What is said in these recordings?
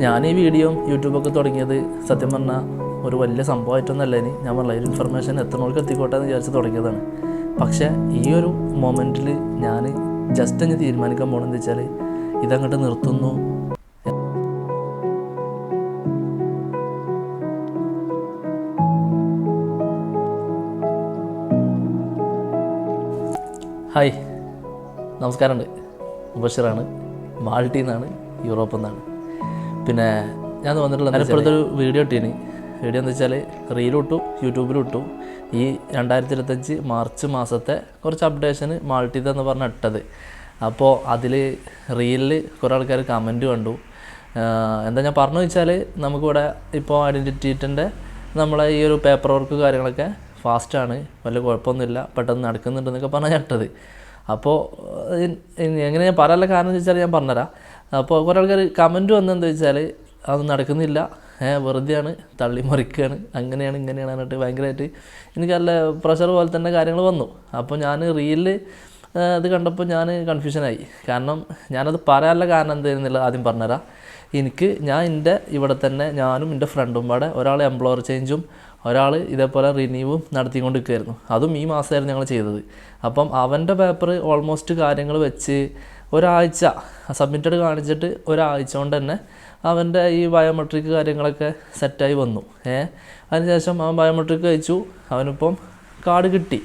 ഞാൻ ഈ വീഡിയോ യൂട്യൂബൊക്കെ തുടങ്ങിയത് സത്യം പറഞ്ഞാൽ ഒരു വലിയ സംഭവമായിട്ടൊന്നല്ല ഇനി. ഞാൻ പറഞ്ഞ ഒരു ഇൻഫർമേഷൻ എത്തുന്നവർക്ക് എത്തിക്കോട്ടെ എന്ന് വിചാരിച്ച് തുടങ്ങിയതാണ്. പക്ഷേ ഈ ഒരു മൊമെന്റിൽ ഞാൻ ജസ്റ്റ് അങ്ങ് തീരുമാനിക്കാൻ പോകണമെന്ന് വെച്ചാൽ ഇതങ്ങോട്ട് നിർത്തുന്നു. ഹായ് നമസ്കാരമുണ്ട്. മുബഷിറാണ് മാൾട്ടിന്നാണ്. യൂറോപ്പിൽ നിന്നാണ് പിന്നെ ഞാൻ വന്നിട്ടുള്ള ഒരു വീഡിയോ ഇട്ടീന്. വീഡിയോ എന്ന് വെച്ചാൽ റീലിട്ടു യൂട്യൂബിലിട്ടു ഈ രണ്ടായിരത്തി ഇരുപത്തഞ്ച് മാർച്ച് മാസത്തെ കുറച്ച് അപ്ഡേഷന് മാൾട്ടിത എന്ന് പറഞ്ഞ ഇട്ടത്. അപ്പോൾ അതിൽ റീലിൽ കുറേ ആൾക്കാർ കമന്റ് കണ്ടു. എന്താ ഞാൻ പറഞ്ഞു വെച്ചാൽ നമുക്കിവിടെ ഇപ്പോൾ ഐഡന്റിറ്റീറ്റിന്റെ നമ്മളെ ഈ ഒരു പേപ്പർ വർക്ക് കാര്യങ്ങളൊക്കെ ഫാസ്റ്റാണ് വലിയ കുഴപ്പമൊന്നുമില്ല. പെട്ടെന്ന് നടക്കുന്നുണ്ടെന്നൊക്കെ പറഞ്ഞാൽ ഞാൻ ഇട്ടത്. അപ്പോൾ എങ്ങനെ ഞാൻ പറയാനുള്ള കാരണം എന്ന് വെച്ചാൽ ഞാൻ പറഞ്ഞുതരാം. അപ്പോൾ കുറേ ആൾക്കാർ കമന്റ് വന്നെന്താ വെച്ചാൽ അത് നടക്കുന്നില്ല. വെറുതെയാണ് തള്ളി മറിക്കുകയാണ് അങ്ങനെയാണ് ഇങ്ങനെയാണ് എന്നിട്ട് ഭയങ്കരമായിട്ട് എനിക്ക് നല്ല പ്രഷർ പോലെ തന്നെ കാര്യങ്ങൾ വന്നു. അപ്പോൾ ഞാൻ റീലിൽ അത് കണ്ടപ്പോൾ ഞാൻ കൺഫ്യൂഷനായി കാരണം ഞാനത് പറയാനുള്ള കാരണം എന്തായിരുന്നില്ല ആദ്യം പറഞ്ഞുതരാം. എനിക്ക് ഞാൻ എന്റെ ഇവിടെ തന്നെ ഞാനും എന്റെ ഫ്രണ്ടും പാടെ ഒരാൾ എംപ്ലോയർ ചേഞ്ചും ഒരാൾ ഇതേപോലെ റിന്യൂവും നടത്തിക്കൊണ്ടിരിക്കുമായിരുന്നു അതും ഈ മാസമായിരുന്നു ഞങ്ങൾ ചെയ്തത്. അപ്പം അവന്റെ പേപ്പർ ഓൾമോസ്റ്റ് കാര്യങ്ങൾ വെച്ച് ഒരാഴ്ച സബ്മിറ്റഡ് കാണിച്ചിട്ട് ഒരാഴ്ച കൊണ്ട് തന്നെ അവന്റെ ഈ ബയോമെട്രിക് കാര്യങ്ങളൊക്കെ സെറ്റായി വന്നു. ഏ? അതിനുശേഷം അവൻ ബയോമെട്രിക് കഴിച്ചു അവനിപ്പം കാർഡ് കിട്ടി.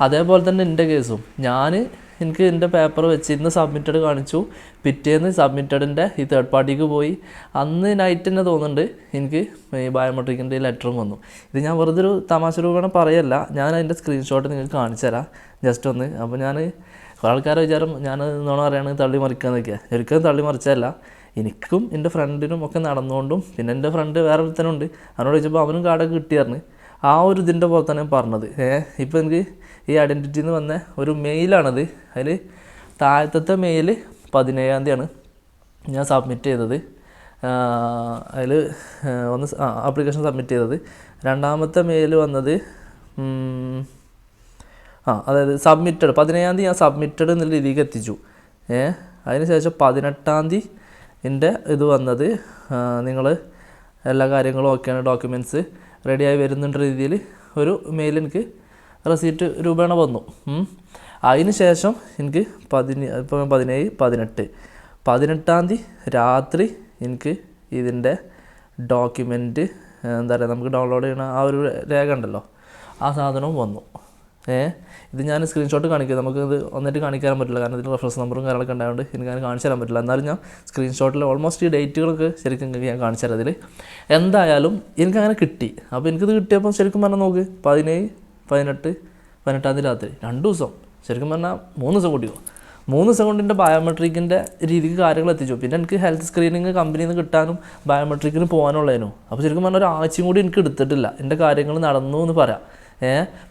അതേപോലെ തന്നെ എന്റെ കേസും. ഞാൻ എനിക്ക് എന്റെ പേപ്പർ വെച്ച് ഇന്ന് സബ്മിറ്റഡ് കാണിച്ചു. പിറ്റേന്ന് സബ്മിറ്റഡിന്റെ ഈ തേർഡ് പാർട്ടിക്ക് പോയി. അന്ന് നൈറ്റ് തന്നെ തോന്നുന്നുണ്ട് എനിക്ക് ഈ ബയോമെട്രിക്കിന്റെ ലെറ്ററും വന്നു. ഇത് ഞാൻ വെറുതെ ഒരു തമാശ രൂപേണ പറയല്ല. ഞാൻ അതിന്റെ സ്ക്രീൻഷോട്ട് നിങ്ങൾക്ക് കാണിച്ചു തരാം ജസ്റ്റ് ഒന്ന്. അപ്പോൾ ഞാൻ കുറേ ആൾക്കാരെ വിചാരം ഞാൻ നോണ പറയുകയാണെങ്കിൽ തള്ളി മറിക്കാന്നൊക്കെ. ഒരിക്കലും തള്ളി മറിച്ചതല്ല. എനിക്കും എന്റെ ഫ്രണ്ടിനും ഒക്കെ നടന്നുകൊണ്ടും പിന്നെ എന്റെ ഫ്രണ്ട് വേറെ ഒരുത്തനുണ്ട്. അവനോട് ചോദിച്ചപ്പോൾ അവനും കാർഡൊക്കെ കിട്ടിയായിരുന്നു ആ ഒരു ഇതിന്റെ പോലെ തന്നെ പറഞ്ഞത്. ഏഹ് ഇപ്പോൾ എനിക്ക് ഈ ഐഡന്റിറ്റിയിൽ നിന്ന് വന്ന ഒരു മെയിലാണത് അതിൽ താഴത്തെ മെയിൽ പതിനേഴാം തീയതിയാണ് ഞാൻ സബ്മിറ്റ് ചെയ്തത്. അതിൽ ഒന്ന് ആപ്ലിക്കേഷൻ സബ്മിറ്റ് ചെയ്തത്. രണ്ടാമത്തെ മെയിൽ വന്നത് ആ അതായത് സബ്മിറ്റഡ് പതിനേഴാം തീയതി ഞാൻ സബ്മിറ്റഡ് എന്നുള്ള രീതിക്ക് എത്തിച്ചു. ഏ അതിനുശേഷം പതിനെട്ടാം തീയതി എന്റെ ഇത് വന്നത് നിങ്ങൾ എല്ലാ കാര്യങ്ങളും ഓക്കെയാണ് ഡോക്യുമെന്റ്സ് റെഡിയായി വരുന്നുണ്ട് രീതിയിൽ ഒരു മെയിൽ എനിക്ക് റെസീപ്റ്റ് രൂപേണ വന്നു. അതിന് ശേഷം എനിക്ക് പതിന ഇപ്പം പതിനേഴ് പതിനെട്ട്. പതിനെട്ടാം തീയതി രാത്രി എനിക്ക് ഇതിന്റെ ഡോക്യുമെന്റ് എന്താ പറയുക നമുക്ക് ഡൗൺലോഡ് ചെയ്യണ ആ ഒരു രേഖ ഉണ്ടല്ലോ ആ സാധനവും വന്നു. ഏ? ഇത് ഞാൻ സ്ക്രീൻഷോട്ട് കാണിക്കുക ഇത് ഒന്നിട്ട് കാണിക്കാൻ പറ്റില്ല. കാരണം ഇതിന്റെ റെഫറൻസ് നമ്പറും കാര്യങ്ങളൊക്കെ ഉണ്ടായതുകൊണ്ട് എനിക്ക് അങ്ങനെ കാണിച്ചു തരാൻ പറ്റില്ല. എന്നാലും ഞാൻ സ്ക്രീൻഷോട്ടിൽ ഓൾമോസ്റ്റ് ഈ ഡേറ്റുകളൊക്കെ ശരിക്കും ഞാൻ കാണിച്ചു തരാം അതിൽ എന്തായാലും എനിക്കങ്ങനെ കിട്ടി. അപ്പോൾ എനിക്കിത് കിട്ടിയപ്പോൾ ശരിക്കും പറഞ്ഞാൽ നോക്ക്. പതിനേഴ് പതിനെട്ട് പതിനെട്ടാം തീയതി രാത്രി. രണ്ട് ദിവസം. ശരിക്കും പറഞ്ഞാൽ മൂന്ന് ദിവസം കൂട്ടിയോ മൂന്ന് എന്റെ ബയോമെട്രിക്കിന്റെ രീതിക്ക് കാര്യങ്ങൾ എത്തിച്ചു. പിന്നെ എനിക്ക് ഹെൽത്ത് സ്ക്രീനിങ് കമ്പനിയിൽ നിന്ന് കിട്ടാനും ബയോമെട്രിക്കിന് പോകാനുള്ളതിനും. അപ്പോൾ ശരിക്കും പറഞ്ഞാൽ ഒരാഴ്ചയും കൂടി എനിക്ക് എടുത്തിട്ടില്ല. എന്റെ കാര്യങ്ങൾ നടന്നു എന്ന് പറയാം.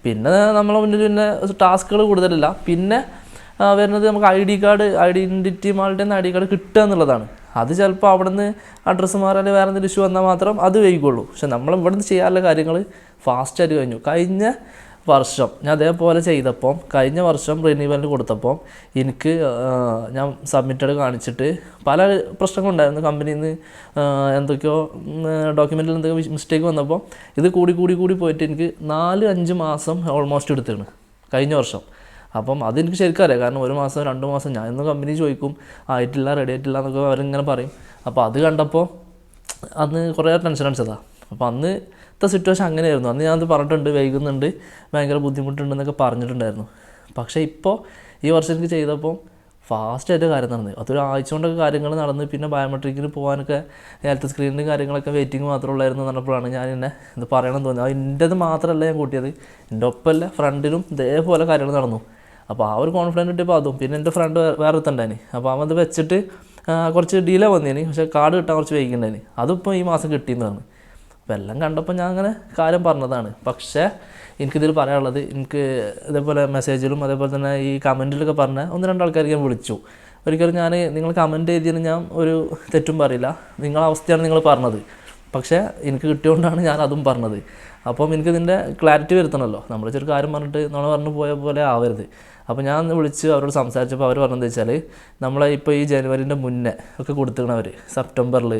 പിന്നെ നമ്മളെ മുന്നിൽ പിന്നെ ടാസ്കുകൾ കൂടുതലില്ല. പിന്നെ വരുന്നത് നമുക്ക് ഐ ഡി കാർഡ് ഐഡന്റിറ്റി മാളുടെ ഐ ഡി കാർഡ് കിട്ടുക എന്നുള്ളതാണ്. അത് ചിലപ്പോൾ അവിടെ നിന്ന് അഡ്രസ്സ് മാറാൻ വേറെ എന്തെങ്കിലും ഇഷ്യൂ വന്നാൽ മാത്രം അത് വൈകുള്ളൂ. പക്ഷെ നമ്മൾ ഇവിടെ നിന്ന് ചെയ്യാനുള്ള കാര്യങ്ങൾ ഫാസ്റ്റായിട്ട് കഴിഞ്ഞു. കഴിഞ്ഞ വർഷം. ഞാൻ അതേപോലെ ചെയ്തപ്പം കഴിഞ്ഞ വർഷം റിന്യൂവലിന് കൊടുത്തപ്പം എനിക്ക് ഞാൻ സബ്മിറ്റഡ് കാണിച്ചിട്ട് പല പ്രശ്നങ്ങളുണ്ടായിരുന്നു കമ്പനിയിൽ നിന്ന് എന്തൊക്കെയോ ഡോക്യുമെന്റിൽ എന്തൊക്കെയോ മിസ്റ്റേക്ക് വന്നപ്പോൾ ഇത് കൂടി കൂടി കൂടി പോയിട്ട് എനിക്ക് നാല് അഞ്ച് മാസം ഓൾമോസ്റ്റ് എടുത്തിരുന്നു കഴിഞ്ഞ വർഷം. അപ്പം അതെനിക്ക് ശരിക്കും അറിയാം. കാരണം ഒരു മാസം രണ്ട് മാസം ഞാൻ ഇന്ന് കമ്പനി ചോദിക്കും ആയിട്ടില്ല റെഡി ആയിട്ടില്ല എന്നൊക്കെ അവരിങ്ങനെ പറയും. അപ്പോൾ അത് കണ്ടപ്പോൾ അന്ന് കുറേ ടെൻഷൻ അടിച്ചതാണ് അപ്പോൾ അന്നത്തെ സിറ്റുവേഷൻ അങ്ങനെയായിരുന്നു. അന്ന് ഞാനത് പറഞ്ഞിട്ടുണ്ട് വൈകുന്നുണ്ട് ഭയങ്കര ബുദ്ധിമുട്ടുണ്ടെന്നൊക്കെ പറഞ്ഞിട്ടുണ്ടായിരുന്നു. പക്ഷേ ഇപ്പോൾ ഈ വർഷം എനിക്ക് ചെയ്തപ്പോൾ ഫാസ്റ്റായിട്ട് കാര്യം നടന്നു. അതൊരു ആഴ്ച കൊണ്ടൊക്കെ കാര്യങ്ങൾ നടന്ന് പിന്നെ ബയോമെട്രിക്കിന് പോകാനൊക്കെ ഹെൽത്ത് സ്ക്രീനിന്റെ കാര്യങ്ങളൊക്കെ വെയിറ്റിംഗ് മാത്രമേ ഉള്ളായിരുന്നു പറഞ്ഞപ്പോഴാണ് ഞാൻ എന്നെ ഇത് പറയണം തോന്നി അത് എന്റെത് മാത്രമല്ല ഞാൻ കൂട്ടിയത്. എന്റെ ഒപ്പമല്ല ഫ്രണ്ടിനും ഇതേപോലെ കാര്യങ്ങൾ നടന്നു. അപ്പോൾ ആ ഒരു കോൺഫിഡന്റ് കിട്ടിയപ്പോൾ അതും. പിന്നെ എന്റെ ഫ്രണ്ട് വേറെ ഒരുത്തണ്ടായിന് അപ്പോൾ അവൻ അത് വെച്ചിട്ട് കുറച്ച് ഡീലേ വന്നേന്. പക്ഷേ കാർഡ് കിട്ടാൻ കുറച്ച് വൈകിണ്ടായിന്. അതിപ്പോൾ ഈ മാസം കിട്ടിയെന്നാണ് അപ്പോൾ എല്ലാം കണ്ടപ്പോൾ ഞാൻ അങ്ങനെ കാര്യം പറഞ്ഞതാണ്. പക്ഷേ എനിക്കിതിൽ പറയാനുള്ളത് എനിക്ക് ഇതേപോലെ മെസ്സേജിലും അതേപോലെ തന്നെ ഈ കമന്റിലൊക്കെ പറഞ്ഞ ഒന്ന് രണ്ട് ആൾക്കാർക്ക് ഞാൻ വിളിച്ചു. ഒരിക്കലും ഞാൻ നിങ്ങൾ കമന്റ് ചെയ്തതിന് ഞാൻ ഒരു തെറ്റും പറയില്ല. നിങ്ങളെ അവസ്ഥയാണ് നിങ്ങൾ പറഞ്ഞത്. പക്ഷേ എനിക്ക് കിട്ടിയതുകൊണ്ടാണ് ഞാൻ അതും പറഞ്ഞത്. അപ്പം എനിക്കിതിന്റെ ക്ലാരിറ്റി വരുത്തണമല്ലോ. നമ്മൾ ചെറു കാര്യം പറഞ്ഞിട്ട് നമ്മൾ പറഞ്ഞു പോയ പോലെ ആവരുത്. അപ്പോൾ ഞാൻ ഒന്ന് വിളിച്ച് അവരോട് സംസാരിച്ചപ്പോൾ അവർ പറഞ്ഞത് വെച്ചാൽ നമ്മളെ ഇപ്പോൾ ഈ ജനുവരിന്റെ മുന്നേ ഒക്കെ കൊടുത്തിരിക്കണവർ സെപ്റ്റംബറിൽ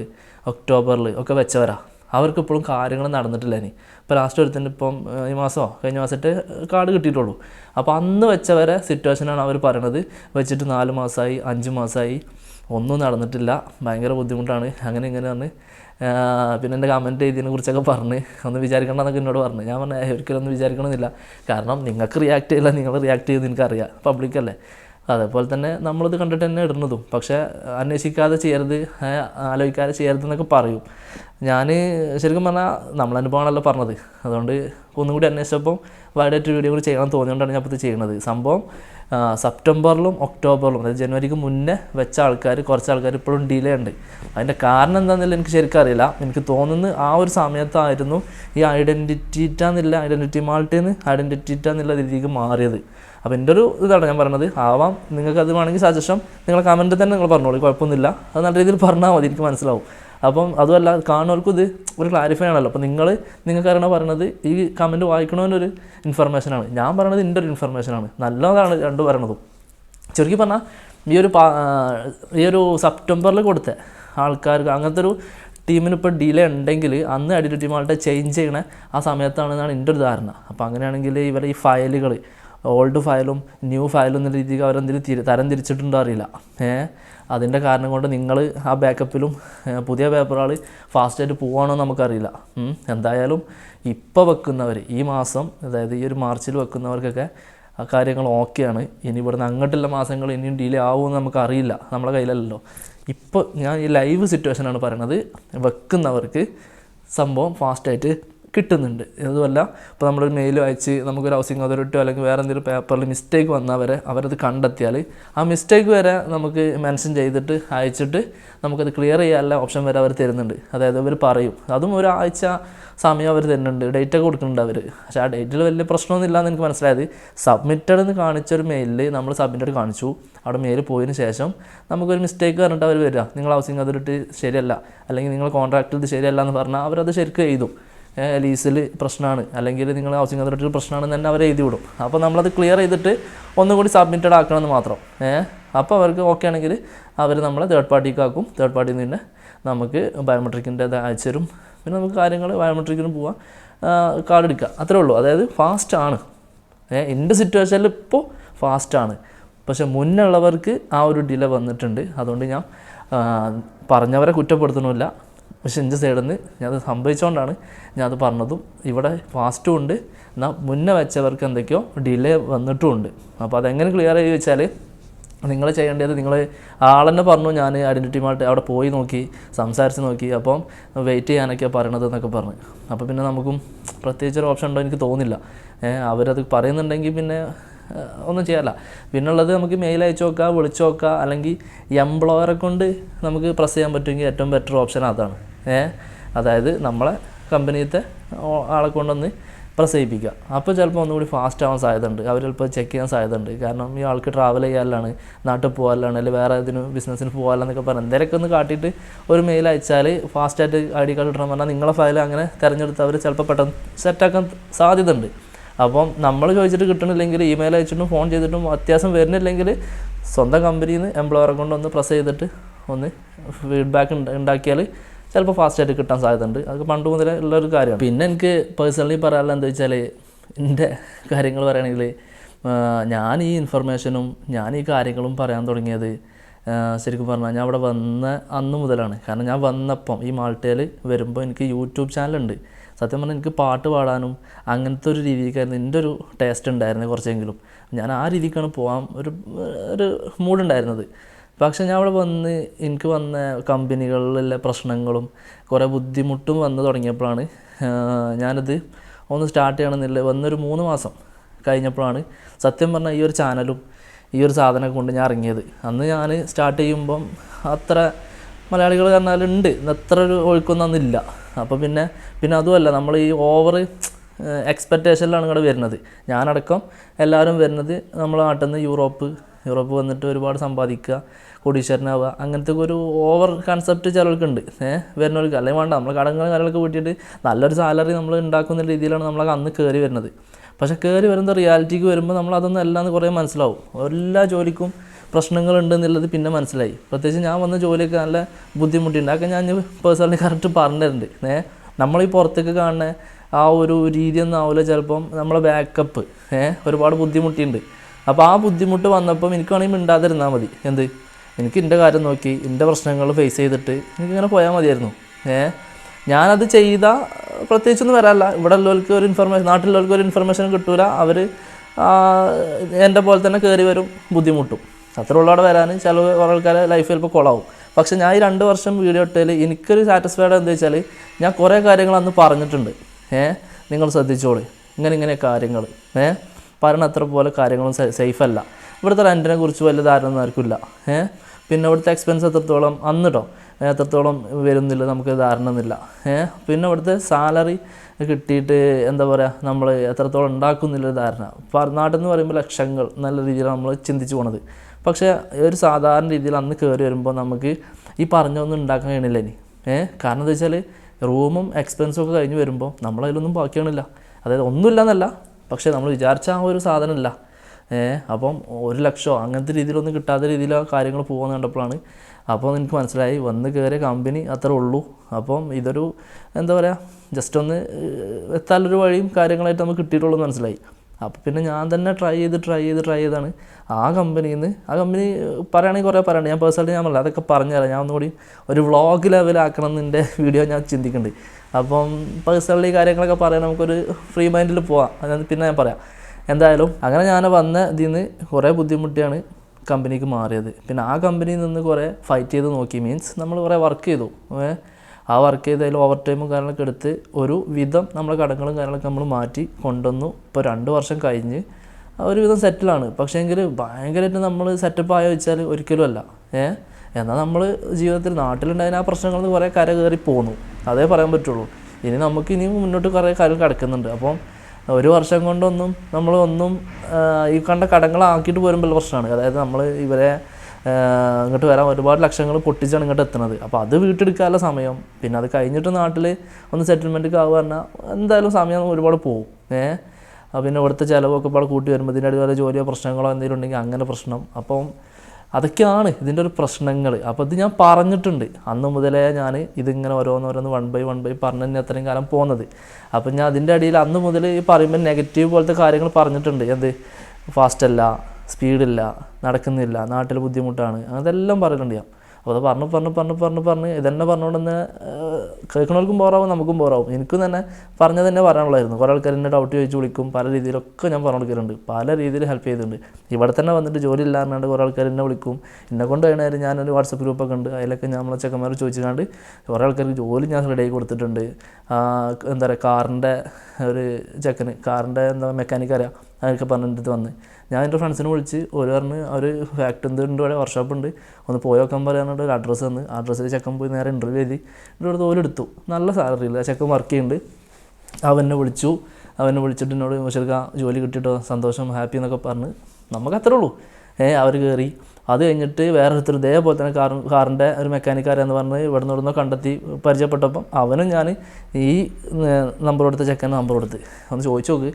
ഒക്ടോബറിൽ ഒക്കെ വെച്ചവരാ. അവർക്ക് ഇപ്പോഴും കാര്യങ്ങൾ നടന്നിട്ടില്ല ഇനി. ഇപ്പോൾ ലാസ്റ്റ് ഒരുത്തിന്റെ ഇപ്പം ഈ മാസമോ കഴിഞ്ഞ മാസത്തെ കാർഡ് കിട്ടിയിട്ടുള്ളൂ. അപ്പോൾ അന്ന് വെച്ചവരെ സിറ്റുവേഷനാണ് അവർ പറയണത്. വെച്ചിട്ട് നാല് മാസമായി അഞ്ച് മാസമായി ഒന്നും നടന്നിട്ടില്ല. ഭയങ്കര ബുദ്ധിമുട്ടാണ്. അങ്ങനെ ഇങ്ങനെയാണ് പിന്നെ എന്റെ കമന്റ് ഇതിനെ കുറിച്ചൊക്കെ പറഞ്ഞ് ഒന്ന് വിചാരിക്കണം എന്നൊക്കെ എന്നോട് പറഞ്ഞു. ഞാൻ പറഞ്ഞു "ഏയ് ഒരിക്കലും ഒന്നും വിചാരിക്കണമെന്നില്ല. കാരണം നിങ്ങൾക്ക് റിയാക്ട് ചെയ്യില്ല നിങ്ങൾ റിയാക്ട് ചെയ്യുന്നത് എനിക്കറിയാം പബ്ലിക്കല്ലേ അതേപോലെ തന്നെ നമ്മളിത് കണ്ടിട്ട് തന്നെ ഇടുന്നതും പക്ഷേ അന്വേഷിക്കാതെ ചെയ്യരുത് ആലോചിക്കാതെ ചെയ്യരുത് എന്നൊക്കെ പറയും. ഞാൻ ശരിക്കും പറഞ്ഞാൽ നമ്മളനുഭവമാണല്ലോ പറഞ്ഞത്. അതുകൊണ്ട് ഒന്നും കൂടി അന്വേഷിച്ചപ്പം വൈഡായിട്ട് വീഡിയോ കൂടി ചെയ്യണം തോന്നിയോണ്ടാണ് ഞാൻ ഇപ്പോൾ ഇത് ചെയ്യുന്നത് സംഭവം സെപ്റ്റംബറിലും ഒക്ടോബറിലും അതായത് ജനുവരിക്ക് മുന്നേ വെച്ച ആൾക്കാർ കുറച്ച് ആൾക്കാർ ഇപ്പോഴും ഡിലേ ഉണ്ട് അതിന്റെ കാരണം എന്താണെന്നില്ല എനിക്ക് ശരിക്കും അറിയില്ല. എനിക്ക് തോന്നുന്നു ആ ഒരു സമയത്തായിരുന്നു ഈ ഐഡന്റിറ്റിറ്റാന്നില്ല ഐഡന്റിറ്റി മാൾട്ടിന്ന് ഐഡന്റിറ്റിറ്റാന്നുള്ള രീതിക്ക് മാറിയത്. അപ്പോൾ എന്റെ ഒരു ഇതാണ് ഞാൻ പറഞ്ഞത്. ആവാം നിങ്ങൾക്ക് അത് വേണമെങ്കിൽ സജഷൻ നിങ്ങൾ കമന്റ് തന്നെ നിങ്ങൾ പറഞ്ഞോളൂ കുഴപ്പമൊന്നുമില്ല. അത് നല്ല രീതിയിൽ പറഞ്ഞാൽ മതി എനിക്ക് മനസ്സിലാവും. അപ്പം അതുമല്ല കാണുന്നവർക്കും ഇത് ഒരു ക്ലാരിഫൈ ആണല്ലോ. അപ്പോൾ നിങ്ങൾ നിങ്ങൾക്ക് അറിയണ പറയണത് ഈ കമന്റ് വായിക്കണമെന്നൊരു ഇൻഫർമേഷനാണ് ഞാൻ പറയണത് എന്റെ ഒരു ഇൻഫർമേഷനാണ് നല്ലതാണ് രണ്ട് പറയണതും. ചുരുക്കി പറഞ്ഞാൽ ഈ ഒരു ഈ ഒരു സെപ്റ്റംബറിൽ കൊടുത്ത ആൾക്കാർക്ക് അങ്ങനത്തെ ഒരു ടീമിന് ഇപ്പോൾ ഡിലേ ഉണ്ടെങ്കിൽ അന്ന് ഐഡന്റിറ്റി മാൾട്ടെ ചേഞ്ച് ചെയ്യണ ആ സമയത്താണെന്നാണ് എന്റെ ഒരു ധാരണ. അപ്പോൾ അങ്ങനെയാണെങ്കിൽ ഇവരെ ഈ ഫയലുകൾ ഓൾഡ് ഫയലും ന്യൂ ഫയലും എന്ന രീതിക്ക് അവരെന്തെങ്കിലും തിരി തരം തിരിച്ചിട്ടുണ്ടോ അറിയില്ല. ഏഹ് അതിന്റെ കാരണം കൊണ്ട് നിങ്ങൾ ആ ബാക്കപ്പിലും പുതിയ പേപ്പറുകൾ ഫാസ്റ്റായിട്ട് പോകുകയാണോ നമുക്കറിയില്ല. എന്തായാലും ഇപ്പോൾ വെക്കുന്നവർ ഈ മാസം അതായത് ഈ ഒരു മാർച്ചിൽ വെക്കുന്നവർക്കൊക്കെ ആ കാര്യങ്ങൾ ഓക്കെയാണ് ഇനി ഇവിടുന്ന് അങ്ങോട്ടുള്ള മാസങ്ങൾ ഇനിയും ഡിലേ ആവുമെന്ന് നമുക്കറിയില്ല. നമ്മുടെ കയ്യിലല്ലല്ലോ. ഇപ്പോൾ ഞാൻ ഈ ലൈവ് സിറ്റുവേഷനാണ് പറയുന്നത് വെക്കുന്നവർക്ക് സംഭവം ഫാസ്റ്റായിട്ട് കിട്ടുന്നുണ്ട്. അതുമല്ല ഇപ്പോൾ നമ്മളൊരു മെയിൽ അയച്ച് നമുക്കൊരു ഹൗസിംഗ് അതോറിറ്റിയോ അല്ലെങ്കിൽ വേറെ എന്തെങ്കിലും പേപ്പറിൽ മിസ്റ്റേക്ക് വന്നാൽ വരെ അവരത് കണ്ടെത്തിയാൽ ആ മിസ്റ്റേക്ക് വരെ നമുക്ക് മെൻഷൻ ചെയ്തിട്ട് അയച്ചിട്ട് നമുക്കത് ക്ലിയർ ചെയ്യാനുള്ള ഓപ്ഷൻ വരെ അവർ തരുന്നുണ്ട്. അതായത് അവർ പറയും. അതും ഒരാഴ്ച സമയം അവർ തരുന്നുണ്ട്. ഡേറ്റ് ഒക്കെ കൊടുക്കുന്നുണ്ട് അവർ. പക്ഷേ ആ ഡേറ്റിൽ വലിയ പ്രശ്നമൊന്നുമില്ല എന്ന് എനിക്ക് മനസ്സിലായത്. സബ്മിറ്റഡ് എന്ന് കാണിച്ചൊരു മെയിലിൽ നമ്മൾ സബ്മിറ്റഡ് കാണിച്ചു. അവിടെ മെയിൽ പോയതിന് ശേഷം നമുക്കൊരു മിസ്റ്റേക്ക് പറഞ്ഞിട്ട് അവർ വരിക. നിങ്ങൾ ഹൗസിംഗ് അതോറിറ്റി ശരിയല്ല. അല്ലെങ്കിൽ നിങ്ങൾ കോൺട്രാക്ട് ഇത് ശരിയല്ല എന്ന് പറഞ്ഞാൽ അവരത് ശരിക്കും എഴുതും. ലീസിൽ പ്രശ്നമാണ് അല്ലെങ്കിൽ നിങ്ങൾ ഹൗസിംഗ് അതോറിറ്റിയിൽ പ്രശ്നമാണെന്ന് തന്നെ അവർ എഴുതി വിടും അപ്പോൾ നമ്മളത് ക്ലിയർ ചെയ്തിട്ട് ഒന്നുകൂടി സബ്മിറ്റഡ് ആക്കണമെന്ന് മാത്രം. ഏഹ് അപ്പോൾ അവർക്ക് ഓക്കെ ആണെങ്കിൽ അവർ നമ്മളെ തേർഡ് പാർട്ടിക്ക് ആക്കും. തേർഡ് പാർട്ടിയിൽ നിന്ന് തന്നെ നമുക്ക് ബയോമെട്രിക്കിന്റെ ഇത് അയച്ചു പിന്നെ നമുക്ക് കാര്യങ്ങൾ ബയോമെട്രിക്കിന് പോവാം. കാർഡ് എടുക്കുക അത്രേ ഉള്ളൂ. അതായത് ഫാസ്റ്റ് ഫാസ്റ്റാണ് ഏഹ് എന്റെ സിറ്റുവേഷനിൽ ഇപ്പോൾ ഫാസ്റ്റാണ് പക്ഷെ മുന്നുള്ളവർക്ക് ആ ഒരു ഡിലേ വന്നിട്ടുണ്ട്. അതുകൊണ്ട് ഞാൻ പറഞ്ഞവരെ കുറ്റപ്പെടുത്തണമില്ല പക്ഷെ എന്റെ സൈഡിൽ നിന്ന് ഞാനത് സംഭവിച്ചുകൊണ്ടാണ് ഞാനത് പറഞ്ഞതും. ഇവിടെ ഫാസ്റ്റും ഉണ്ട്. എന്നാൽ മുന്നേ വെച്ചവർക്ക് എന്തൊക്കെയോ ഡിലേ വന്നിട്ടും ഉണ്ട് അപ്പോൾ അതെങ്ങനെ ക്ലിയർ ചെയ്ത് വെച്ചാൽ നിങ്ങൾ ചെയ്യേണ്ടത് നിങ്ങൾ ആളെന്നെ പറഞ്ഞു ഞാൻ ഐഡന്റിറ്റി മാർട്ട് അവിടെ പോയി നോക്കി സംസാരിച്ച് നോക്കി. അപ്പം വെയിറ്റ് ചെയ്യാനൊക്കെയാണ് പറയണത് എന്നൊക്കെ പറഞ്ഞു. അപ്പോൾ പിന്നെ നമുക്കും പ്രത്യേകിച്ച് ഒരു ഓപ്ഷൻ ഉണ്ടോ എനിക്ക് തോന്നില്ല അവരത് പറയുന്നുണ്ടെങ്കിൽ പിന്നെ ഒന്നും ചെയ്യാല്ല പിന്നുള്ളത് നമുക്ക് മെയിൽ അയച്ചു നോക്കാം വിളിച്ചു നോക്കാം. അല്ലെങ്കിൽ എംപ്ലോയറെ കൊണ്ട് നമുക്ക് പ്രസ് ചെയ്യാൻ പറ്റുമെങ്കിൽ ഏറ്റവും ബെറ്റർ ഓപ്ഷൻ അതാണ്. അതായത് നമ്മളെ കമ്പനിയത്തെ ഓ- ആളെ കൊണ്ടൊന്ന് പ്രസ് ചെയ്യിപ്പിക്കുക അപ്പോൾ ചിലപ്പോൾ ഒന്നുകൂടി ഫാസ്റ്റ് ആവാൻ സാധ്യതയുണ്ട്. അവർ ചിലപ്പോൾ ചെക്ക് ചെയ്യാൻ സാധ്യതയുണ്ട്. കാരണം ഈ ആൾക്ക് ട്രാവൽ ചെയ്യാനാണ് നാട്ടിൽ പോകാനാണ് അല്ലെങ്കിൽ വേറെ ഇതിന് ബിസിനസ്സിന് പോകാനെന്നൊക്കെ പറഞ്ഞ്. എന്തെങ്കിലുമൊക്കെ ഒന്ന് കാട്ടിയിട്ട് ഒരു മെയിൽ അയച്ചാൽ ഫാസ്റ്റായിട്ട് ഐ ഡി കാർഡ് ഇടണം പറഞ്ഞാൽ നിങ്ങളെ ഫയൽ അങ്ങനെ തിരഞ്ഞെടുത്ത് അവർ ചിലപ്പോൾ പെട്ടെന്ന് സെറ്റാക്കാൻ സാധ്യതയുണ്ട്. അപ്പം നമ്മൾ ചോദിച്ചിട്ട് കിട്ടണില്ലെങ്കിൽ ഇമെയിൽ അയച്ചിട്ടും ഫോൺ ചെയ്തിട്ടും അത്യാവശ്യം വരുന്നില്ലെങ്കിൽ സ്വന്തം കമ്പനിയിൽ നിന്ന് എംപ്ലോയറെ കൊണ്ട് ഒന്ന് പ്രസ് ചെയ്തിട്ട് ഒന്ന് ഫീഡ്ബാക്ക് ഉണ്ടാക്കിയാൽ ചിലപ്പോൾ ഫാസ്റ്റായിട്ട് കിട്ടാൻ സാധ്യതയുണ്ട്. അതൊക്കെ പണ്ട് മുതലേ ഉള്ളൊരു കാര്യമാണ്. പിന്നെ എനിക്ക് പേഴ്സണലി പറയാനുള്ള എന്താ വെച്ചാൽ എന്റെ കാര്യങ്ങൾ പറയുകയാണെങ്കിൽ ഞാൻ ഈ ഇൻഫർമേഷനും ഞാൻ ഈ കാര്യങ്ങളും പറയാൻ തുടങ്ങിയത് ശരിക്കും പറഞ്ഞാൽ ഞാൻ അവിടെ വന്ന അന്ന് മുതലാണ്. കാരണം ഞാൻ വന്നപ്പം ഈ മാൾട്ടയിൽ വരുമ്പോൾ എനിക്ക് യൂട്യൂബ് ചാനലുണ്ട് സത്യം പറഞ്ഞാൽ എനിക്ക് പാട്ട് പാടാനും അങ്ങനത്തെ ഒരു രീതിക്കായിരുന്നു എന്റെ ഒരു ടേസ്റ്റ് ഉണ്ടായിരുന്നു കുറച്ചെങ്കിലും. ഞാൻ ആ രീതിക്കാണ് പോകാൻ ഒരു ഒരു മൂഡുണ്ടായിരുന്നത് പക്ഷെ ഞാൻ അവിടെ വന്ന് എനിക്ക് വന്ന കമ്പനികളിലെ പ്രശ്നങ്ങളും കുറേ ബുദ്ധിമുട്ടും വന്ന് തുടങ്ങിയപ്പോഴാണ് ഞാനത് ഒന്ന് സ്റ്റാർട്ട് ചെയ്യണമെന്നില്ല. വന്നൊരു മൂന്ന് മാസം കഴിഞ്ഞപ്പോഴാണ് സത്യം പറഞ്ഞാൽ ഈ ഒരു ചാനലും ഈ ഒരു സാധനം കൊണ്ട് ഞാൻ ഇറങ്ങിയത്. അന്ന് ഞാൻ സ്റ്റാർട്ട് ചെയ്യുമ്പം അത്ര മലയാളികൾ പറഞ്ഞാലുണ്ട് അത്ര ഒരു ഒഴുക്കൊന്നും അന്നില്ല. അപ്പോൾ പിന്നെ പിന്നെ അതുമല്ല നമ്മൾ ഈ ഓവർ എക്സ്പെക്റ്റേഷനിലാണ് ഇവിടെ വരുന്നത്. ഞാനടക്കം എല്ലാവരും വരുന്നത് നമ്മളെ നാട്ടിൽ നിന്ന് യൂറോപ്പ് യൂറോപ്പ് വന്നിട്ട് ഒരുപാട് സമ്പാദിക്കുക കോടീശ്വരനാവുക. അങ്ങനത്തെ ഒരു ഓവർ കൺസെപ്റ്റ് ചിലർക്കുണ്ട്. ഏഹ് വരുന്നവർക്ക്. അല്ലെങ്കിൽ വേണ്ട നമ്മൾ കടങ്ങൾ കാര്യങ്ങളൊക്കെ വീട്ടിയിട്ട് നല്ലൊരു സാലറി നമ്മൾ ഉണ്ടാക്കുന്ന രീതിയിലാണ് നമ്മളൊക്കെ അന്ന് കയറി വരുന്നത്. പക്ഷേ കയറി വരുന്ന റിയാലിറ്റിക്ക് വരുമ്പോൾ നമ്മൾ അതൊന്നും അല്ലാന്ന് കുറേ മനസ്സിലാവും. എല്ലാ ജോലിക്കും പ്രശ്നങ്ങളുണ്ട് എന്നുള്ളത് പിന്നെ മനസ്സിലായി. പ്രത്യേകിച്ച് ഞാൻ വന്ന ജോലിയൊക്കെ നല്ല ബുദ്ധിമുട്ടുണ്ട്. അതൊക്കെ ഞാൻ പേഴ്സണലി കറക്റ്റ് പറഞ്ഞിട്ടുണ്ട്. ഏ നമ്മളീ പുറത്തേക്ക് കാണുന്ന ആ ഒരു രീതി ഒന്നും ആവില്ല ചിലപ്പം നമ്മളെ ബാക്കപ്പ് ഏഹ് ഒരുപാട് ബുദ്ധിമുട്ടിയുണ്ട് അപ്പോൾ ആ ബുദ്ധിമുട്ട് വന്നപ്പം എനിക്ക് വേണമെങ്കിൽ മിണ്ടാതിരുന്നാൽ മതി. എന്ത്? എനിക്ക് എന്റെ കാര്യം നോക്കി എന്റെ പ്രശ്നങ്ങൾ ഫേസ് ചെയ്തിട്ട് എനിക്കിങ്ങനെ പോയാൽ മതിയായിരുന്നു. ഏഹ് ഞാനത് ചെയ്ത പ്രത്യേകിച്ചൊന്നും വരാല്ല ഇവിടെ ഉള്ളവർക്ക് ഒരു ഇൻഫർമേഷൻ നാട്ടിലുള്ളവർക്ക് ഒരു ഇൻഫർമേഷൻ കിട്ടൂല. അവർ എന്റെ പോലെ തന്നെ കയറി വരും ബുദ്ധിമുട്ടും. അത്ര ഉള്ളവിടെ വരാൻ. ചില കുറേ ആൾക്കാരെ ലൈഫ് ചിലപ്പോൾ കുളമാവും പക്ഷെ ഞാൻ ഈ രണ്ട് വർഷം വീഡിയോ ഇട്ടതിൽ എനിക്കൊരു സാറ്റിസ്ഫൈഡ് എന്താ വെച്ചാൽ ഞാൻ കുറേ കാര്യങ്ങൾ അന്ന് പറഞ്ഞിട്ടുണ്ട്. ഏ? നിങ്ങൾ ശ്രദ്ധിച്ചോളൂ. ഇങ്ങനെ ഇങ്ങനെ കാര്യങ്ങൾ ഏ? പറഞ്ഞത്ര പോലെ കാര്യങ്ങളും സേഫ് അല്ല. ഇവിടുത്തെ റെന്റിനെ കുറിച്ച് വലിയ ധാരണ ആർക്കില്ല ഏഹ് പിന്നെ ഇവിടുത്തെ എക്സ്പെൻസ് എത്രത്തോളം? അന്ന് കേട്ടോ എത്രത്തോളം വരുന്നില്ല നമുക്ക് ധാരണ ഒന്നുമില്ല ഏഹ് പിന്നെ ഇവിടുത്തെ സാലറി കിട്ടിയിട്ട് എന്താ പറയുക നമ്മൾ എത്രത്തോളം ഉണ്ടാക്കുന്നില്ല ധാരണ. നാട്ടിൽ നിന്ന് പറയുമ്പോൾ ലക്ഷങ്ങൾ നല്ല രീതിയിലാണ് നമ്മൾ ചിന്തിച്ചു പോണത്. പക്ഷേ ഒരു സാധാരണ രീതിയിൽ അന്ന് കയറി വരുമ്പോൾ നമുക്ക് ഈ പറഞ്ഞൊന്നും ഉണ്ടാക്കാൻ കഴിയണില്ല ഇനി. ഏഹ് കാരണം എന്താ വെച്ചാൽ റൂമും എക്സ്പെൻസും ഒക്കെ കഴിഞ്ഞ് വരുമ്പോൾ നമ്മളതിലൊന്നും ബാക്കിയാണില്ല അതായത് ഒന്നുമില്ല എന്നല്ല. പക്ഷേ നമ്മൾ വിചാരിച്ച ആ ഒരു സാധനമില്ല. അപ്പം ഒരു ലക്ഷമോ അങ്ങനത്തെ രീതിയിലൊന്നും കിട്ടാത്ത രീതിയിൽ കാര്യങ്ങൾ പോകുമെന്ന് കണ്ടപ്പോഴാണ്. അപ്പോൾ എനിക്ക് മനസ്സിലായി വന്ന് കയറിയ കമ്പനി അത്രേ ഉള്ളൂ. അപ്പം ഇതൊരു എന്താ പറയുക ജസ്റ്റ് ഒന്ന് എത്താനൊരു വഴിയും കാര്യങ്ങളായിട്ട് നമുക്ക് കിട്ടിയിട്ടുള്ളൂ എന്ന് മനസ്സിലായി. അപ്പോൾ പിന്നെ ഞാൻ തന്നെ ട്രൈ ചെയ്ത് ട്രൈ ചെയ്ത് ട്രൈ ചെയ്താണ്. ആ കമ്പനിയിൽ നിന്ന് ആ കമ്പനി പറയുകയാണെങ്കിൽ കുറേ പറയണ്ട. ഞാൻ പേഴ്സണലി ഞാൻ പറഞ്ഞില്ല അതൊക്കെ പറഞ്ഞുതരാം. ഞാൻ ഒന്നുകൂടി ഒരു വ്ളോഗ് ലെവലാക്കണം എന്നിന്റെ വീഡിയോ ഞാൻ ചിന്തിക്കുന്നുണ്ട് അപ്പം പേഴ്സണലി കാര്യങ്ങളൊക്കെ പറയാൻ നമുക്കൊരു ഫ്രീ മൈൻഡിൽ പോവാം. അത് പിന്നെ ഞാൻ പറയാം. എന്തായാലും അങ്ങനെ ഞാൻ വന്ന ഇതിൽ നിന്ന് കുറേ ബുദ്ധിമുട്ടിയാണ് കമ്പനിക്ക് മാറിയത്. പിന്നെ ആ കമ്പനിയിൽ നിന്ന് കുറേ ഫൈറ്റ് ചെയ്ത് നോക്കി. മീൻസ് നമ്മൾ കുറേ വർക്ക് ചെയ്തു. ആ വർക്ക് ചെയ്തതിൽ ഓവർ ടൈമും കാര്യങ്ങളൊക്കെ എടുത്ത് ഒരു വിധം നമ്മളെ കടങ്ങളും കാര്യങ്ങളൊക്കെ നമ്മൾ മാറ്റി കൊണ്ടുവന്നു. ഇപ്പോൾ രണ്ട് വർഷം കഴിഞ്ഞ് ഒരുവിധം സെറ്റിലാണ് പക്ഷേ എങ്കിൽ ഭയങ്കരമായിട്ട് നമ്മൾ സെറ്റപ്പ് ആയോ വെച്ചാൽ ഒരിക്കലും അല്ല. ഏ? എന്നാൽ നമ്മൾ ജീവിതത്തിൽ നാട്ടിലുണ്ടായ ആ പ്രശ്നങ്ങളിൽ നിന്ന് കുറേ കര കയറി പോന്നു. അതേ പറയാൻ പറ്റുള്ളൂ. ഇനി നമുക്ക് ഇനിയും മുന്നോട്ട് കുറേ കാര്യം കിടക്കുന്നുണ്ട്. അപ്പം ഒരു വർഷം കൊണ്ടൊന്നും നമ്മൾ ഒന്നും ഈ കണ്ട കടങ്ങളാക്കിയിട്ട് പോരുമ്പോൾ പ്രശ്നമാണ്. അതായത് നമ്മൾ ഇവരെ ഇങ്ങോട്ട് വരാൻ ഒരുപാട് ലക്ഷങ്ങൾ പൊട്ടിച്ചാണ് ഇങ്ങോട്ട് എത്തുന്നത്. അപ്പോൾ അത് വീട്ടെടുക്കാനുള്ള സമയം പിന്നെ അത് കഴിഞ്ഞിട്ട് നാട്ടിൽ ഒന്ന് സെറ്റിൽമെന്റ് ആവുക പറഞ്ഞാൽ എന്തായാലും സമയം ഒരുപാട് പോകും ഏഹ് പിന്നെ ഇവിടുത്തെ ചിലവൊക്കെ ഇപ്പോൾ കൂട്ടി വരുമ്പോൾ ഇതിന്റെ ഇടയിൽ ജോലിയോ പ്രശ്നങ്ങളോ എന്തെങ്കിലും ഉണ്ടെങ്കിൽ അങ്ങനെ പ്രശ്നം. അപ്പം അതൊക്കെയാണ് ഇതിന്റെ ഒരു പ്രശ്നങ്ങൾ. അപ്പോൾ ഇത് ഞാൻ പറഞ്ഞിട്ടുണ്ട്. അന്ന് മുതലേ ഞാൻ ഇതിങ്ങനെ ഓരോന്നോരോന്ന് വൺ ബൈ വൺ ബൈ പറഞ്ഞു തന്നെ അത്രയും കാലം പോകുന്നത് അപ്പം ഞാൻ അതിന്റെ അടിയിൽ അന്ന് മുതൽ ഈ പറയുമ്പോൾ നെഗറ്റീവ് പോലത്തെ കാര്യങ്ങൾ പറഞ്ഞിട്ടുണ്ട്. എന്ത്? ഫാസ്റ്റല്ല സ്പീഡില്ല നടക്കുന്നില്ല നാട്ടിൽ ബുദ്ധിമുട്ടാണ് അതെല്ലാം പറഞ്ഞിട്ടുണ്ട് ഞാൻ. അപ്പോൾ അത് പറഞ്ഞു പറഞ്ഞു പറഞ്ഞു പറഞ്ഞു പറഞ്ഞ്. ഇതന്നെ പറഞ്ഞുകൊണ്ട് തന്നെ കേൾക്കുന്നവർക്കും ബോറാവും നമുക്കും ബോറാവും. എനിക്കും തന്നെ പറഞ്ഞത് തന്നെ പറയാനുള്ളായിരുന്നു കുറേ ആൾക്കാർ എന്നെ ഡൗട്ട് ചോദിച്ച് വിളിക്കും. പല രീതിയിലൊക്കെ ഞാൻ പറഞ്ഞു കൊടുക്കലുണ്ട്. പല രീതിയിൽ ഹെൽപ്പ് ചെയ്തിട്ടുണ്ട്. ഇവിടെ തന്നെ വന്നിട്ട് ജോലി ഇല്ലാണ്ട് കുറേ ആൾക്കാർ എന്നെ വിളിക്കും. എന്നെ കൊണ്ട് കഴിഞ്ഞാൽ ഞാനൊരു വാട്സപ്പ് ഗ്രൂപ്പൊക്കെ ഉണ്ട്. അതിലൊക്കെ നമ്മളെ ചെക്കന്മാർ ചോദിച്ചിട്ടാണ്ട് കുറേ ആൾക്കാർക്ക് ജോലി ഞാൻ റെഡിയാക്കി കൊടുത്തിട്ടുണ്ട്. എന്താ പറയുക കാറിന്റെ ഒരു ചെക്കന്. കാറിന്റെ എന്താ മെക്കാനിക് അറിയാം. അതൊക്കെ പറഞ്ഞിട്ട് വന്ന്. ഞാൻ എന്റെ ഫ്രണ്ട്സിനെ വിളിച്ച് ഒരു പറഞ്ഞ് അവർ ഫാക്ടറി എന്തുണ്ട് ഇവിടെ വർക്ക്ഷോപ്പ് ഉണ്ട്. ഒന്ന് പോയി നോക്കാൻ പറയാനുള്ള ഒരു അഡ്രസ്സ് തന്ന്. അഡ്രസ്സിൽ ചെക്കൻ പോയി നേരെ ഇന്റർവ്യൂ എഴുതി. എന്റെ അടുത്ത് ഓൽ എടുത്തു. നല്ല സാലറി ആ ചെക്കൻ വർക്ക് ചെയ്യുന്നുണ്ട് അവനെ വിളിച്ചു. അവനെ വിളിച്ചിട്ട് എന്നോട് മുഷർക്ക ജോലി കിട്ടിയിട്ടോ സന്തോഷം ഹാപ്പി എന്നൊക്കെ പറഞ്ഞ്. നമുക്ക് അത്രേ ഉള്ളൂ. ഏ അവർ കയറി അത് കഴിഞ്ഞിട്ട് വേറെ ഒരുത്തർ ഇതേപോലെ തന്നെ കാർ കാറിന്റെ ഒരു മെക്കാനിക്കാരെന്ന് പറഞ്ഞ് ഇവിടെ നിന്ന് ഇവിടുന്ന് കണ്ടെത്തി പരിചയപ്പെട്ടപ്പം അവനും ഞാൻ ഈ നമ്പർ കൊടുത്ത ചെക്കൻ നമ്പർ കൊടുത്ത്. ഒന്ന് ചോദിച്ചു നോക്ക്.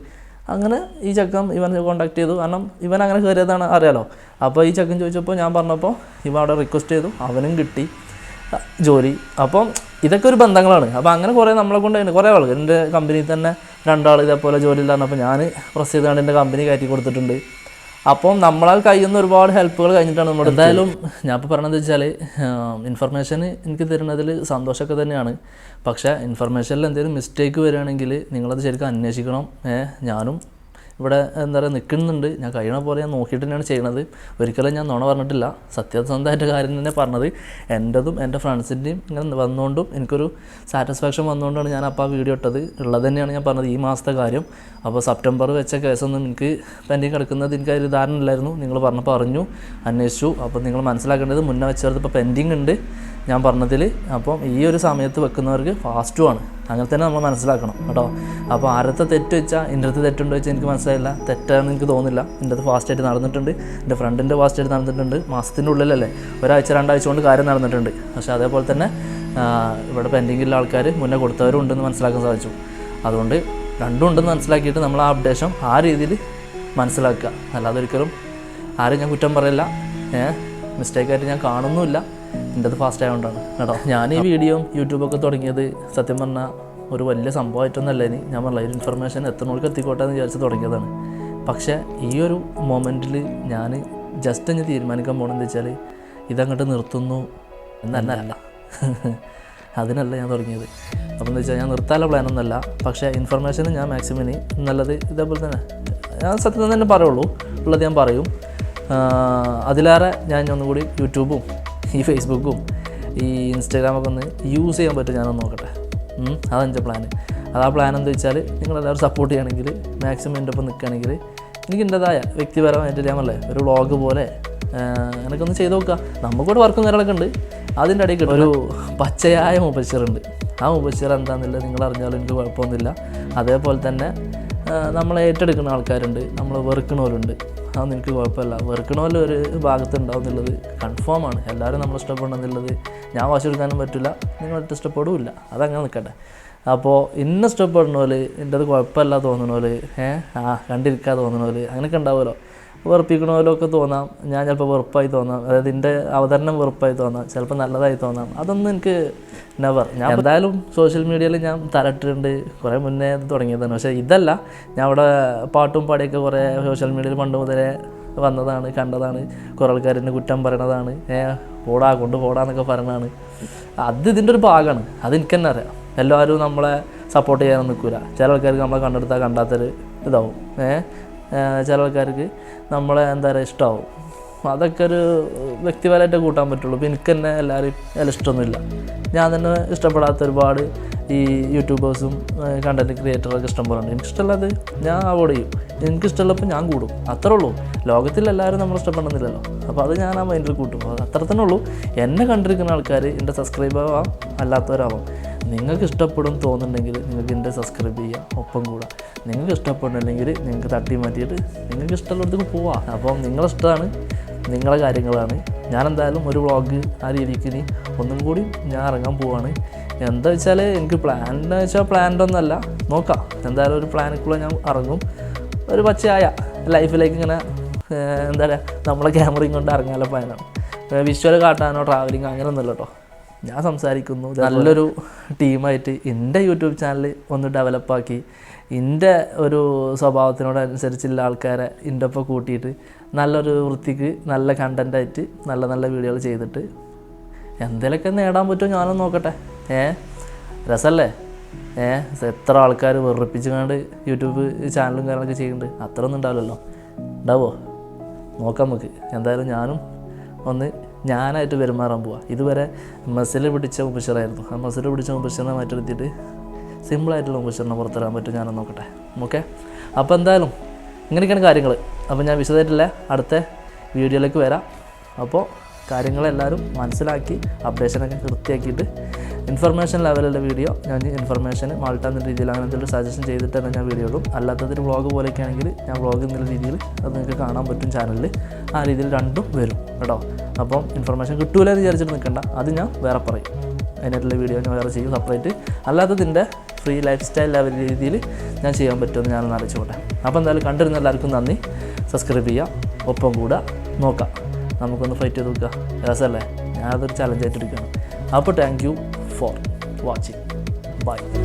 അങ്ങനെ ഈ ചെക്കൻ ഇവനെ കോൺടാക്ട് ചെയ്തു. കാരണം ഇവൻ അങ്ങനെ കയറിയതാണ് അറിയാലോ. അപ്പോൾ ഈ ചെക്കൻ ചോദിച്ചപ്പോൾ ഞാൻ പറഞ്ഞപ്പോൾ ഇവ അവിടെ റിക്വസ്റ്റ് ചെയ്തു. അവനും കിട്ടി. ജോലി. അപ്പം ഇതൊക്കെ ഒരു ബന്ധങ്ങളാണ്. അപ്പോൾ അങ്ങനെ കുറേ നമ്മളെ കൊണ്ട് കുറേ ആളുകൾ. എന്റെ കമ്പനിയിൽ തന്നെ രണ്ടാൾ ഇതേപോലെ ജോലി ഇല്ലാന്നപ്പോൾ ഞാൻ പ്രസ് ചെയ്തുകൊണ്ട് എന്റെ കമ്പനി കയറ്റി കൊടുത്തിട്ടുണ്ട്. അപ്പം നമ്മളാൽ കഴിയുന്ന ഒരുപാട് ഹെൽപ്പുകൾ കഴിഞ്ഞിട്ടാണ് നമ്മൾ എന്തായാലും ഞാൻ ഇപ്പോൾ പറഞ്ഞത് വെച്ചാൽ ഇൻഫർമേഷൻ എനിക്ക് തരുന്നതിൽ സന്തോഷമൊക്കെ തന്നെയാണ്. പക്ഷേ ഇൻഫർമേഷനിൽ എന്തെങ്കിലും മിസ്റ്റേക്ക് വരികയാണെങ്കിൽ നിങ്ങളത് ശരിക്കും അന്വേഷിക്കണം. ഞാനും ഇവിടെ എന്താ പറയുക നിൽക്കുന്നുണ്ട് ഞാൻ കഴിയണ പോലെ ഞാൻ നോക്കിയിട്ട് തന്നെയാണ് ചെയ്യണത്. ഒരിക്കലും ഞാൻ നുണ പറഞ്ഞിട്ടില്ല. സത്യസന്ധമായിട്ട് കാര്യം തന്നെ പറഞ്ഞത്. എന്റെതും എന്റെ ഫ്രണ്ട്സിന്റെയും ഇങ്ങനെ വന്നുകൊണ്ടും എനിക്കൊരു സാറ്റിസ്ഫാക്ഷൻ വന്നുകൊണ്ടാണ് ഞാൻ അപ്പോൾ ആ വീഡിയോ ഇട്ടത്. ഉള്ളത് തന്നെയാണ് ഞാൻ പറഞ്ഞത് ഈ മാസത്തെ കാര്യം. അപ്പോൾ സെപ്റ്റംബർ വെച്ച കേസൊന്നും എനിക്ക് പെൻഡിങ് കിടക്കുന്നത് എനിക്ക് അതിൽ ധാരണ ഇല്ലായിരുന്നു നിങ്ങൾ പറഞ്ഞപ്പോൾ അറിഞ്ഞു അന്വേഷിച്ചു. അപ്പോൾ നിങ്ങൾ മനസ്സിലാക്കേണ്ടത് മുന്നേ വെച്ചത് ഇപ്പോൾ പെൻഡിങ് ഉണ്ട്. ഞാൻ പറഞ്ഞതിൽ അപ്പം ഈ ഒരു സമയത്ത് വെക്കുന്നവർക്ക് ഫാസ്റ്റുമാണ് അങ്ങനെ തന്നെ നമ്മൾ മനസ്സിലാക്കണം കേട്ടോ. അപ്പോൾ ആരത്തെ തെറ്റ് വെച്ചാൽ എന്റെ അടുത്ത് തെറ്റുണ്ടോ വെച്ചാൽ എനിക്ക് മനസ്സിലായില്ല. തെറ്റാണെന്ന് എനിക്ക് തോന്നുന്നില്ല. എന്റെ അടുത്ത് ഫാസ്റ്റായിട്ട് നടന്നിട്ടുണ്ട്. എന്റെ ഫ്രണ്ടിന്റെ ഫാസ്റ്റായിട്ട് നടന്നിട്ടുണ്ട്. മാസത്തിന്റെ ഉള്ളിലല്ലേ? ഒരാഴ്ച രണ്ടാഴ്ച കൊണ്ട് കാര്യം നടന്നിട്ടുണ്ട്. പക്ഷേ അതേപോലെ തന്നെ ഇവിടെ പെൻഡിങ്ങിലുള്ള ആൾക്കാർ മുന്നേ കൊടുത്തവരും ഉണ്ടെന്ന് മനസ്സിലാക്കാൻ സാധിച്ചു. അതുകൊണ്ട് രണ്ടും ഉണ്ടെന്ന് മനസ്സിലാക്കിയിട്ട് നമ്മൾ ആ അപ്ഡേഷൻ ആ രീതിയിൽ മനസ്സിലാക്കുക. അല്ലാതെ ഒരിക്കലും ആരും ഞാൻ കുറ്റം പറയില്ല. മിസ്റ്റേക്കായിട്ട് ഞാൻ കാണുന്നുമില്ല. എന്റെ അത് ഫാസ്റ്റ് ആയതുകൊണ്ടാണ് കേട്ടോ ഞാൻ ഈ വീഡിയോ യൂട്യൂബൊക്കെ തുടങ്ങിയത് സത്യം പറഞ്ഞാൽ ഒരു വലിയ സംഭവമായിട്ടൊന്നല്ല ഇനി. ഞാൻ പറഞ്ഞ ഒരു ഇൻഫർമേഷൻ എത്രനോൾക്ക് എത്തിക്കോട്ടെ എന്ന് വിചാരിച്ച് തുടങ്ങിയതാണ്. പക്ഷേ ഈ ഒരു മൊമെന്റിൽ ഞാൻ ജസ്റ്റ് ഇനി തീരുമാനിക്കാൻ പോകണമെന്ന് വെച്ചാൽ ഇതങ്ങോട്ട് നിർത്തുന്നു എന്നല്ല. അതിനല്ല ഞാൻ തുടങ്ങിയത്. അപ്പോൾ എന്ന് വെച്ചാൽ ഞാൻ നിർത്താനുള്ള പ്ലാനൊന്നുമല്ല പക്ഷേ ഇൻഫർമേഷൻ ഞാൻ മാക്സിമം ഇനി നല്ലത് ഇതേപോലെ തന്നെ. ഞാൻ സത്യം തന്നെ പറയുള്ളൂ. ഉള്ളത് ഞാൻ പറയും. അതിലേറെ ഞാൻ ഒന്നുകൂടി യൂട്യൂബും ഈ ഫേസ്ബുക്കും ഈ ഇൻസ്റ്റാഗ്രാമൊക്കെ ഒന്ന് യൂസ് ചെയ്യാൻ പറ്റും ഞാനൊന്ന് നോക്കട്ടെ. അതാണ് അതെന്റെ പ്ലാൻ അത് ആ പ്ലാൻ എന്താ വെച്ചാൽ നിങ്ങളെല്ലാവരും സപ്പോർട്ട് ചെയ്യുകയാണെങ്കിൽ മാക്സിമം എന്റെ ഒപ്പം നിൽക്കുകയാണെങ്കിൽ എനിക്ക് എന്റെതായ വ്യക്തിപരമായിട്ട് ഞാൻ പറയേ ഒരു വ്ളോഗ് പോലെ എനിക്കൊന്ന് ചെയ്ത് നോക്കുക. നമുക്കൊരു വർക്കും കാര്യങ്ങളൊക്കെ ഉണ്ട്. അതിന്റെ ഇടയിൽ കിട്ടും ഒരു പച്ചയായ മുബശ്ശറുണ്ട് ആ മുബശ്ശർ എന്താണെന്നുള്ളത് നിങ്ങൾ അറിഞ്ഞാലും എനിക്ക് കുഴപ്പമൊന്നുമില്ല. അതേപോലെ തന്നെ നമ്മളെ ഏറ്റെടുക്കുന്ന ആൾക്കാരുണ്ട് നമ്മൾ വെറുക്കണവരുണ്ട്. അതൊന്നും എനിക്ക് കുഴപ്പമില്ല. വെറുക്കണവരും ഒരു ഭാഗത്ത് ഉണ്ടാവും എന്നുള്ളത് കൺഫേമാണ് എല്ലാവരും നമ്മൾ ഇഷ്ടപ്പെടണം എന്നുള്ളത് ഞാൻ വാശി എടുക്കാനും പറ്റില്ല. നിങ്ങളൊട്ട് ഇഷ്ടപ്പെടില്ല അതങ്ങനെ നിൽക്കട്ടെ. അപ്പോൾ ഇന്ന ഇഷ്ടപ്പെടുന്ന പോലെ എന്റെ അത് കുഴപ്പമില്ല തോന്നണ ഏഹ് ആ കണ്ടിരിക്കാതെ തോന്നണ അങ്ങനെയൊക്കെ ഉണ്ടാവുമല്ലോ. വെറുപ്പിക്കണ തോന്നാം. ഞാൻ ചിലപ്പോൾ വെറുപ്പായി തോന്നാം. അതായത് എന്റെ അവതരണം വെറുപ്പായി തോന്നാം. ചിലപ്പോൾ നല്ലതായി തോന്നാം. അതൊന്നും എനിക്ക് നെവർ ഞാൻ എന്തായാലും സോഷ്യൽ മീഡിയയിൽ ഞാൻ തരട്ടിട്ടുണ്ട്. കുറേ മുന്നേ തുടങ്ങിയതാണ്. പക്ഷേ ഇതല്ല. ഞാൻ അവിടെ പാട്ടും പാടിയൊക്കെ കുറേ സോഷ്യൽ മീഡിയയിൽ പണ്ട് മുതലേ വന്നതാണ് കണ്ടതാണ്. കുറേ ആൾക്കാർ എന്നെ കുറ്റം പറയണതാണ്. ഏ ഓടാ കൊണ്ട് പോടാന്നൊക്കെ പറയണതാണ്. അത് ഇതിന്റെ ഒരു ഭാഗമാണ് അത് എനിക്ക് തന്നെ അറിയാം. എല്ലാവരും നമ്മളെ സപ്പോർട്ട് ചെയ്യാനൊന്നും നിൽക്കില്ല ചില ആൾക്കാർക്ക് നമ്മളെ കണ്ടെടുത്താൽ കണ്ടാത്തൊരു ഇതാവും. ഏഹ് ചില ആൾക്കാർക്ക് നമ്മളെ എന്താ പറയുക ഇഷ്ടമാവും അതൊക്കെ ഒരു വ്യക്തിപരമായിട്ട് കൂട്ടാൻ പറ്റുള്ളൂ. ഇപ്പോൾ എനിക്ക് തന്നെ എല്ലാവരും അതിൽ ഇഷ്ടമൊന്നുമില്ല. ഞാൻ തന്നെ ഇഷ്ടപ്പെടാത്ത ഒരുപാട് ഈ യൂട്യൂബേഴ്സും കണ്ടന്റ് ക്രിയേറ്ററൊക്കെ ഇഷ്ടം പോലെ ഉണ്ട് എനിക്കിഷ്ടമല്ലാതെ ഞാൻ അവോയ്ഡ് ചെയ്യും. എനിക്കിഷ്ടമുള്ളപ്പോൾ ഞാൻ കൂടും. അത്രേ ഉള്ളൂ. ലോകത്തിൽ എല്ലാവരും നമ്മൾ ഇഷ്ടപ്പെടണമെന്നില്ലല്ലോ അപ്പോൾ അത് ഞാൻ ആ മൈൻഡിൽ കൂട്ടും. അത് അത്ര തന്നെ ഉള്ളൂ. എന്നെ കണ്ടിരിക്കുന്ന ആൾക്കാർ എന്റെ സബ്സ്ക്രൈബ് ആവാം അല്ലാത്തവരാവാം. നിങ്ങൾക്ക് ഇഷ്ടപ്പെടും തോന്നുന്നുണ്ടെങ്കിൽ നിങ്ങൾക്ക് എന്റെ സബ്സ്ക്രൈബ് ചെയ്യുക ഒപ്പം കൂടാ. നിങ്ങൾക്ക് ഇഷ്ടപ്പെടുന്നില്ലെങ്കിൽ നിങ്ങൾക്ക് തട്ടി മാറ്റിയിട്ട് നിങ്ങൾക്ക് ഇഷ്ടമുള്ളവർക്ക് പോവാം. അപ്പം നിങ്ങളിഷ്ടമാണ് നിങ്ങളെ കാര്യങ്ങളാണ്. ഞാൻ എന്തായാലും ഒരു വ്ളോഗ് ആ രീതിക്ക് ഇനി ഒന്നും കൂടി ഞാൻ ഇറങ്ങാൻ പോവാണ്. എന്താ വെച്ചാൽ എനിക്ക് പ്ലാൻ എന്ന് വെച്ചാൽ പ്ലാന്റെ ഒന്നല്ല നോക്കാം. എന്തായാലും ഒരു പ്ലാനിക്കുള്ള ഞാൻ ഇറങ്ങും. ഒരു പച്ചയായ ലൈഫിലേക്ക് ഇങ്ങനെ എന്താ പറയുക നമ്മളെ ക്യാമറയും കൊണ്ട് ഇറങ്ങാനുള്ള പ്ലാനാണ് വിഷ്വൽ കാട്ടാനോ ട്രാവലിങ്ങോ അങ്ങനെയൊന്നുമല്ല കേട്ടോ ഞാൻ സംസാരിക്കുന്നു. നല്ലൊരു ടീമായിട്ട് എന്റെ യൂട്യൂബ് ചാനൽ ഒന്ന് ഡെവലപ്പാക്കി എന്റെ ഒരു സ്വഭാവത്തിനോടനുസരിച്ചുള്ള ആൾക്കാരെ എന്റെ ഒപ്പം കൂട്ടിയിട്ട് നല്ലൊരു വൃത്തിക്ക് നല്ല കണ്ടന്റായിട്ട് നല്ല നല്ല വീഡിയോകൾ ചെയ്തിട്ട് എന്തെങ്കിലുമൊക്കെ നേടാൻ പറ്റുമോ ഞാനൊന്ന് നോക്കട്ടെ. ഏ? രസമല്ലേ ഏ? എത്ര ആൾക്കാർ വെറുപ്പിച്ച് കണ്ട് യൂട്യൂബ് ചാനലും കാര്യങ്ങളൊക്കെ ചെയ്യുന്നുണ്ട്. അത്ര ഒന്നും ഉണ്ടാവില്ലല്ലോ. ഉണ്ടാവോ? നോക്കാം നമുക്ക്. എന്തായാലും ഞാനും ഒന്ന് ഞാനായിട്ട് പെരുമാറാൻ പോവാം. ഇതുവരെ മസിൽ പിടിച്ച മുബഷറായിരുന്നു. ആ മസിൽ പിടിച്ച മുബഷറിനെ മാറ്റിയെടുത്തിട്ട് സിമ്പിളായിട്ടുള്ള മുബഷറിനെ പുറത്തിറാൻ പറ്റും ഞാനൊന്ന് നോക്കട്ടെ. ഓക്കെ അപ്പോൾ എന്തായാലും ഇങ്ങനെയൊക്കെയാണ് കാര്യങ്ങൾ അപ്പോൾ ഞാൻ വിശദമായിട്ടില്ല അടുത്ത വീഡിയോയിലേക്ക് വരാം. അപ്പോൾ കാര്യങ്ങളെല്ലാവരും മനസ്സിലാക്കി അപ്ഡേഷനൊക്കെ കൃത്യമാക്കിയിട്ട് ഇൻഫർമേഷൻ ലെവലുള്ള വീഡിയോ ഞാൻ ഇൻഫർമേഷൻ മാൾട്ട രീതിയിൽ അങ്ങനത്തെ ഒരു സജഷൻ ചെയ്തിട്ട് തന്നെ ഞാൻ വീഡിയോ ഇടും. അല്ലാത്തതിന് വ്ളോഗ് പോലെയൊക്കെ ആണെങ്കിൽ ഞാൻ വ്ളോഗ് എന്നുള്ള രീതിയിൽ അത് നിങ്ങൾക്ക് കാണാൻ പറ്റും ചാനലിൽ ആ രീതിയിൽ രണ്ടും വരും കേട്ടോ. അപ്പം ഇൻഫർമേഷൻ കിട്ടൂല എന്ന് വിചാരിച്ചിട്ട് നിൽക്കണ്ട അത് ഞാൻ വേറെ പറയും. അതിനായിട്ടുള്ള വീഡിയോ ഞാൻ വേറെ ചെയ്യും സെപ്പറേറ്റ് അല്ലാത്തതിന്റെ ഫ്രീ ലൈഫ് സ്റ്റൈൽ ലെവൽ രീതിയിൽ ഞാൻ ചെയ്യാൻ പറ്റുമെന്ന് ഞാനൊന്ന് ആലോചിച്ചോട്ടെ. അപ്പോൾ എന്തായാലും കണ്ടിരുന്ന എല്ലാവർക്കും നന്ദി. സബ്സ്ക്രൈബ് ചെയ്യുക ഒപ്പം കൂടെ. നോക്കാം. നമുക്കൊന്ന് ഫൈറ്റ് ചെയ്ത് നോക്കുക രസമല്ലേ? ഞാനതൊരു ചലഞ്ചായിട്ട് എടുക്കുകയാണ്. അപ്പോൾ thank you for watching bye